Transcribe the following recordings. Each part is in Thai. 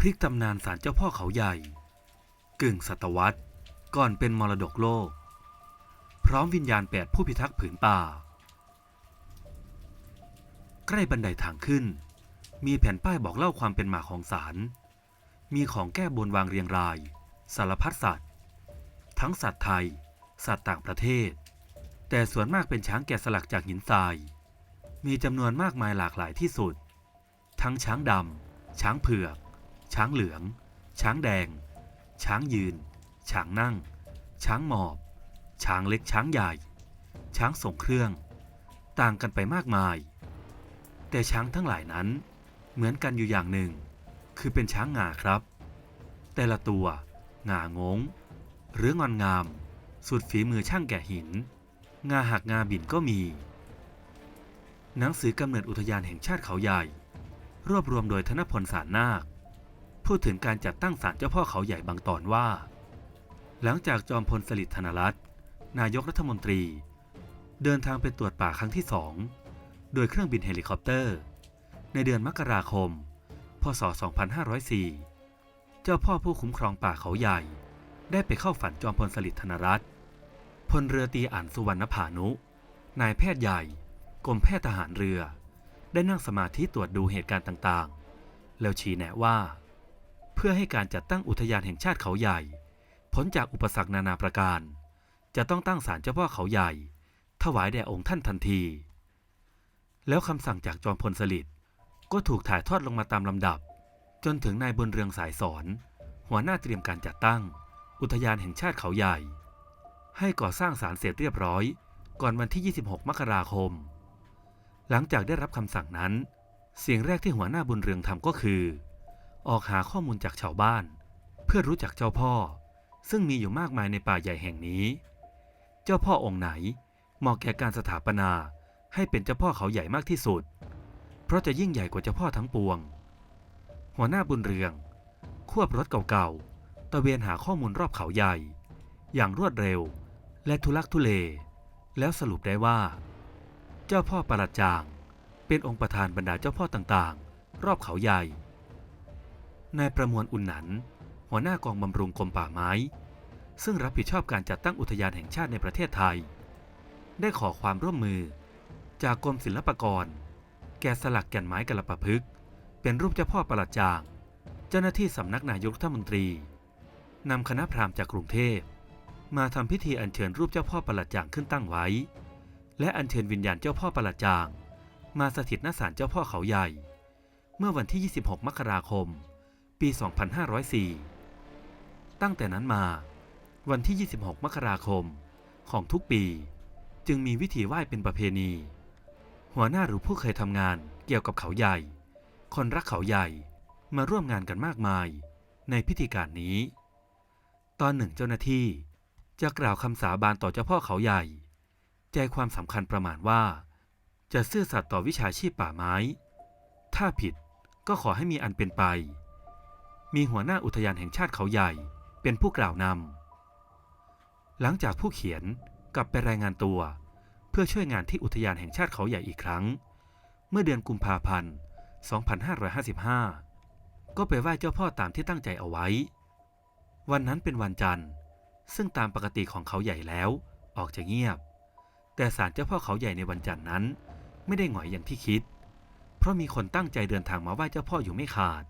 พลิกตำนานศาลเจ้าพ่อเขาใหญ่ กึ่งศตวรรษ ก่อนเป็นมรดกโลก พร้อมวิญญาณแปดผู้พิทักษ์ผืนป่า ใกล้บันไดทางขึ้น มีแผ่นป้ายบอกเล่าความเป็นมาของศาลมีของแก้บนวางเรียงราย สารพัดสัตว์ ทั้งสัตว์ไทย สัตว์ต่างประเทศ แต่ส่วนมากเป็นช้างแกะสลักจากหินทราย มีจำนวนมากมายหลากหลายที่สุด ทั้งช้างดำช้างเผือก ช้างเหลือง ช้างแดง ช้างยืน ช้างนั่ง ช้างหมอบ ช้างเล็กช้างใหญ่ ช้างส่งเครื่อง ต่างกันไปมากมาย แต่ช้างทั้งหลายนั้น เหมือนกันอยู่อย่างหนึ่ง คือเป็นช้างงาครับ แต่ละตัวงางง หรืองอนงาม สุดฝีมือช่างแกะหิน งาหักงาบินก็มี หนังสือกำเนิดอุทยานแห่งชาติเขาใหญ่ รวบรวมโดยธนพลสารนาค พูดถึงการจัดตั้งศาลเจ้าพ่อเขาใหญ่บางตอนว่า หลังจากจอมพลสฤษดิ์ธนรัตน์นายกรัฐมนตรี เดินทางไปตรวจป่าครั้งที่สองโดยเครื่องบินเฮลิคอปเตอร์ ในเดือนมกราคม พศ 2504 เจ้าพ่อผู้คุ้มครองป่าเขาใหญ่ ได้ไปเข้าฝันจอมพลสฤษดิ์ธนรัตน์พลเรือตรีอ่านสุวรรณผานุ นายแพทย์ใหญ่กรมแพทย์ทหารเรือ ได้นั่งสมาธิตรวจดูเหตุการณ์ต่างๆ แล้วชี้แนะว่า พื่อให้การจัดตั้งอุทยานแห่งชาติเขาใหญ่พ้นจากอุปสรรคนานาประการ จะต้องตั้งศาลเจ้าพ่อเขาใหญ่ ถวายแด่องค์ท่านทันที แล้วคำสั่งจากจอมพลสฤษดิ์ก็ถูกถ่ายทอดลงมาตามลำดับ จนถึงนายบุญเรืองสายสอน หัวหน้าเตรียมการจัดตั้ง อุทยานแห่งชาติเขาใหญ่ ให้ก่อสร้างศาลเสร็จเรียบร้อย ก่อนวันที่ 26 มกราคม หลังจากได้รับคำสั่งนั้น เสิ่งแรกที่หัวหน้าบุญเรืองทำก็คือ ออกหาข้อมูลจากชาวบ้าน เพื่อรู้จักเจ้าพ่อ ซึ่งมีอยู่มากมายในป่าใหญ่แห่งนี้ เจ้าพ่อองค์ไหนเหมาะแก่การสถาปนาให้เป็นเจ้าพ่อเขาใหญ่มากที่สุด เพราะจะยิ่งใหญ่กว่าเจ้าพ่อทั้งปวง หัวหน้าบุญเรือง ควบรถเก่าๆตะเวนหาข้อมูลรอบเขาใหญ่ อย่างรวดเร็ว และทุลักทุเล แล้วสรุปได้ว่า เจ้าพ่อประหลัดจาง เป็นองค์ประธานบรรดาเจ้าพ่อต่างๆ รอบเขาใหญ่ นายประมวลอุ่นหนัน หัวหน้ากองบำรุงกรมป่าไม้ ซึ่งรับผิดชอบการจัดตั้งอุทยานแห่งชาติในประเทศไทย ได้ขอความร่วมมือ จากกรมศิลปากร แกะสลักแก่นไม้กระปะพึก เป็นรูปเจ้าพ่อประหลัดจาง เจ้าหน้าที่สำนักนายกรัฐมนตรีนำคณะพราหมณ์จากกรุงเทพ มาทำพิธีอัญเชิญรูปเจ้าพ่อประหลัดจางขึ้นตั้งไว้ และอัญเชิญวิญญาณเจ้าพ่อประหลัดจาง มาสถิตณศาลเจ้าพ่อเขาใหญ่ เมื่อวันที่ 26 มกราคม ปี 2504 ตั้งแต่นั้นมา วันที่ 26 มกราคมของทุกปี จึงมีวิธีไหว้เป็นประเพณี หัวหน้าหรือผู้เคยทำงานเกี่ยวกับเขาใหญ่ คนรักเขาใหญ่มาร่วมงานกันมากมาย ในพิธีการนี้ ตอนหนึ่งเจ้าหน้าที่จะกล่าวคำสาบานต่อเจ้าพ่อเขาใหญ่ ใจความสำคัญประมาณว่า จะซื่อสัตย์ต่อวิชาชีพป่าไม้ ถ้าผิดก็ขอให้มีอันเป็นไป มีหัวหน้าอุทยานแห่งชาติเขาใหญ่เป็นผู้กล่าวนำหลังจากผู้เขียนกลับไปรายงานตัว เพื่อช่วยงานที่อุทยานแห่งชาติเขาใหญ่อีกครั้ง เมื่อเดือนกุมภาพันธ์ 2555 ก็ไปไหว้เจ้าพ่อตามที่ตั้งใจเอาไว้ วันนั้นเป็นวันจันทร์ ซึ่งตามปกติของเขาใหญ่แล้วออกจะเงียบ แต่ศาลเจ้าพ่อเขาใหญ่ในวันจันทร์นั้น ไม่ได้หงอยอย่างที่คิด เพราะมีคนตั้งใจเดินทางมาไหว้เจ้าพ่ออยู่ไม่ขาด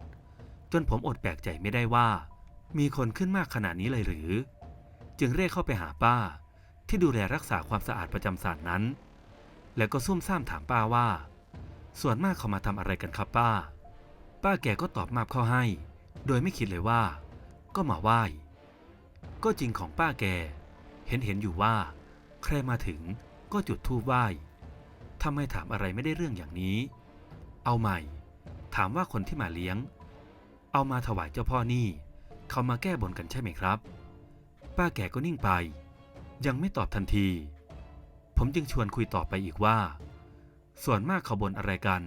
จนผมอดแปลกใจไม่ได้ว่า มีคนขึ้นมากขนาดนี้เลยหรือ จึงเรียกเข้าไปหาป้า ที่ดูแลรักษาความสะอาดประจำศาลนั้น แล้วก็ซุ่มซ่ามถามป้าว่า ส่วนมากเขามาทำอะไรกันครับป้า ป้าแกก็ตอบมาบเข้าให้ โดยไม่คิดเลยว่า ก็มาไหว้ ก็จริงของป้าแก เห็นเห็นอยู่ว่า ใครมาถึงก็จุดธูปไหว้ถ้าไมถามอะไรไม่ได้เรื่องอย่างนี้ เอาใหม่ ถามว่าคนที่มาเลี้ยง เอามาถวายเจ้าพ่อนี่ เขามาแก้บนกันใช่ไหมครับ ป้าแก่ก็นิ่งไป ยังไม่ตอบทันที ผมจึงชวนคุยต่อไปอีกว่า ส่วนมากเขาบนอะไรกัน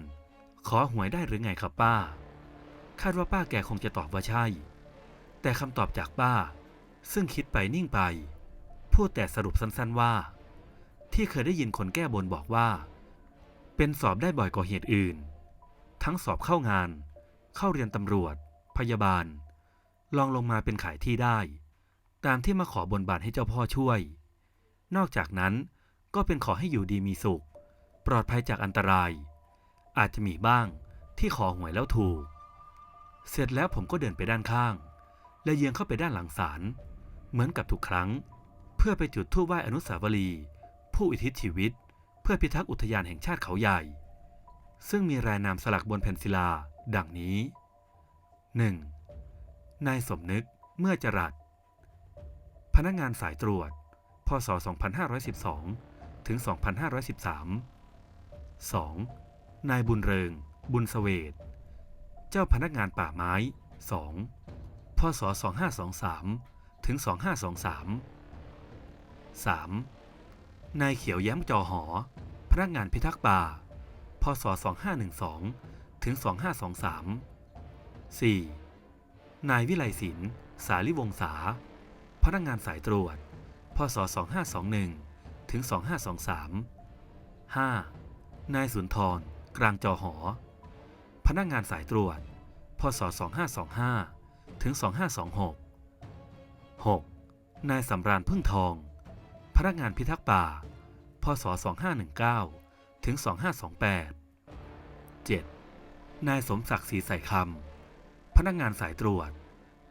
ขอหวยได้หรือไงครับป้า คาดว่าป้าแก่คงจะตอบว่าใช่ แต่คำตอบจากป้า ซึ่งคิดไปนิ่งไป พูดแต่สรุปสั้นๆว่า ที่เคยได้ยินคนแก้บนบอกว่า เป็นสอบได้บ่อยกว่าเหตุอื่น ทั้งสอบเข้างาน เข้าเรียนตำรวจ พยาบาล ลองลงมาเป็นขายที่ได้ ตามที่มาขอบนบานให้เจ้าพ่อช่วย นอกจากนั้นก็เป็นขอให้อยู่ดีมีสุข ปลอดภัยจากอันตราย อาจจะมีบ้างที่ขอหวยแล้วถูก เสร็จแล้วผมก็เดินไปด้านข้าง และเยื้องเข้าไปด้านหลังศาลเหมือนกับทุกครั้ง เพื่อไปจุดธูปไหว้อนุสาวรีย์ผู้อุทิศชีวิต เพื่อพิทักษ์อุทยานแห่งชาติเขาใหญ่ ซึ่งมีรายนามสลักบนแผ่นศิลา ดังนี้ 1. นายสมนึกเมื่อจรัสพนักงานสายตรวจ พศ 2512 ถึง 2513 2. นายบุญเริง บุญสเสวตเจ้าพนักงานป่าไม้ 2. พศ 2523 ถึง 2523 3. นายเขียวแย้มจอหอ พนักงานพิทักษ์ป่า พศ 2512 ถึง 2523 4. นายวิไลศิลป์สาลิวงศา พนักงานสายตรวจ พศ 2521 ถึง 2523 5. นายสุนทร กลางจอหอ พนักงานสายตรวจ พศ 2525 ถึง 2526 6. นายสำราญพึ่งทอง พนักงานพิทักษ์ป่า พศ 2519 ถึง 2528 7. นายสมศักดิ์ศรีใส่คำ พนักงานสายตรวจ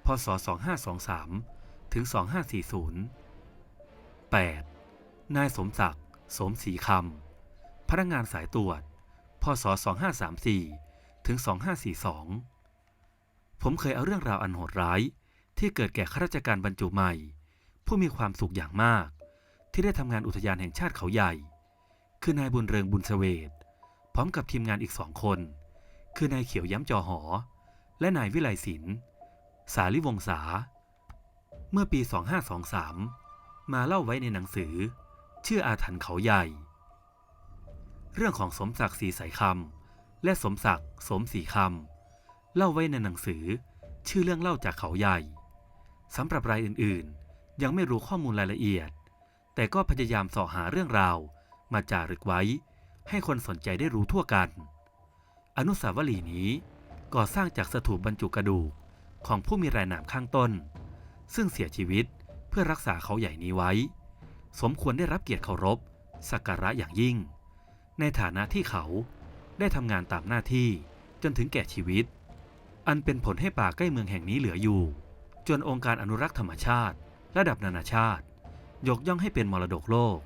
พศ 2523 ถึง 2540 8. นายสมศักดิ์สมศรีคำ พนักงานสายตรวจ พศ 2534 ถึง 2542 ผมเคยเอาเรื่องราวอันโหดร้าย ที่เกิดแก่ข้าราชการบรรจุใหม่ ผู้มีความสุขอย่างมาก ที่ได้ทำงานอุทยานแห่งชาติเขาใหญ่ คือนายบุญเริงบุญเสวตพร้อมกับทีมงานอีกสองคน คือนายเขียวย้ำจอหอ และนายวิไลศิลป์สาลิวงศา เมื่อปี 2523 มาเล่าไว้ในหนังสือ ชื่ออาถรรพ์เขาใหญ่ เรื่องของสมศักดิ์ศรีใสายคำและสมศักดิ์สมศรีคำเล่าไว้ในหนังสือ ชื่อเรื่องเล่าจากเขาใหญ่สำหรับรายอื่นๆ ยังไม่รู้ข้อมูลรายละเอียด แต่ก็พยายามสาะหาเรื่องราว มาจารึกไว้ ให้คนสนใจได้รู้ทั่วกัน อนุสาวรีย์นี้ ก่อสร้างจากสถูปบรรจุกระดูกของผู้มีรายนามข้างต้น ซึ่งเสียชีวิตเพื่อรักษาเขาใหญ่นี้ไว้ สมควรได้รับเกียรติเคารพสักการะอย่างยิ่ง ในฐานะที่เขาได้ทำงานตามหน้าที่จนถึงแก่ชีวิต อันเป็นผลให้ป่าใกล้เมืองแห่งนี้เหลืออยู่ จนองค์การอนุรักษ์ธรรมชาติ ระดับนานาชาติ ยกย่องให้เป็นมรดกโลก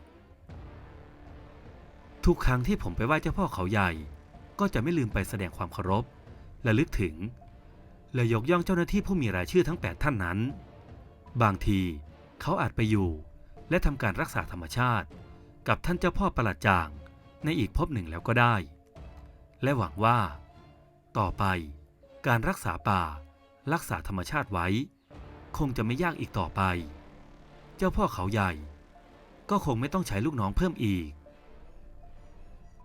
ทุกครั้งที่ผมไปไหว้เจ้าพ่อเขาใหญ่ ก็จะไม่ลืมไปแสดงความเคารพ และลึกถึง และยกย่องเจ้าหน้าที่ผู้มีรายชื่อทั้ง 8 ท่านนั้น บางทีเขาอาจไปอยู่ และทำการรักษาธรรมชาติ กับท่านเจ้าพ่อประหลัดจางในอีกภพหนึ่งแล้วก็ได้ และหวังว่า ต่อไปการรักษาป่า รักษาธรรมชาติไว้ คงจะไม่ยากอีกต่อไป เจ้าพ่อเขาใหญ่ ก็คงไม่ต้องใช้ลูกน้องเพิ่มอีก